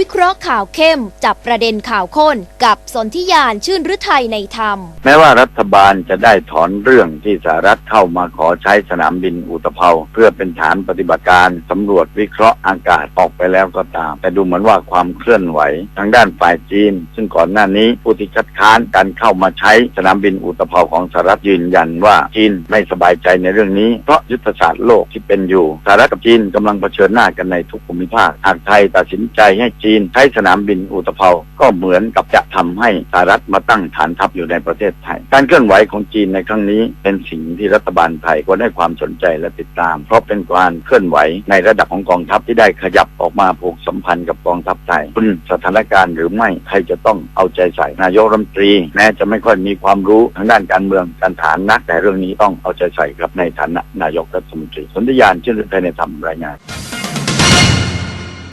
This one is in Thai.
วิเคราะห์ข่าวเข้ม จับประเด็นข่าวข้นกับสนธิยานชื่นฤทัยในธรรม แม้ว่ารัฐบาลจะได้ถอนเรื่องที่สหรัฐเข้ามาขอใช้สนามบินอุตภเปาเพื่อเป็นฐานปฏิบัติการสำรวจวิเคราะห์อากาศออกไปแล้วก็ตาม แต่ดูเหมือนว่าความเคลื่อนไหว ทางด้านฝ่ายจีน ซึ่งก่อนหน้านี้ผู้ที่คัดค้านการเข้ามาใช้สนามบินอุตภเปาของสหรัฐยืนยันว่าจีนไม่สบายใจในเรื่องนี้เพราะยุทธศาสตร์โลกที่เป็นอยู่สหรัฐกับจีนกำลังเผชิญหน้ากันในทุกภูมิภาคหากไทยตัดสินใจให้จีนใช้สนามบินอุตภเปาก็เหมือนกับจะทำให้สหรัฐมาตั้งฐานทัพอยู่ในประเทศไทย การเคลื่อนไหวของจีนในครั้งนี้เป็นสิ่งที่รัฐบาลไทยควรให้ความสนใจและติดตาม เพราะเป็นการเคลื่อนไหวในระดับของกองทัพที่ได้ขยับออกมาผูกสัมพันธ์กับกองทัพไทยคุณสถานการณ์หรือไม่ใครจะต้องเอาใจใส่นายกรัฐมนตรีแม้จะไม่ค่อยมีความรู้ทางด้านการเมืองการฐานนักแต่เรื่องนี้ต้องเอาใจใส่ครับในฐานะนายกรัฐมนตรีสนธิยานชื่นฤทัยในธรรมรายงาน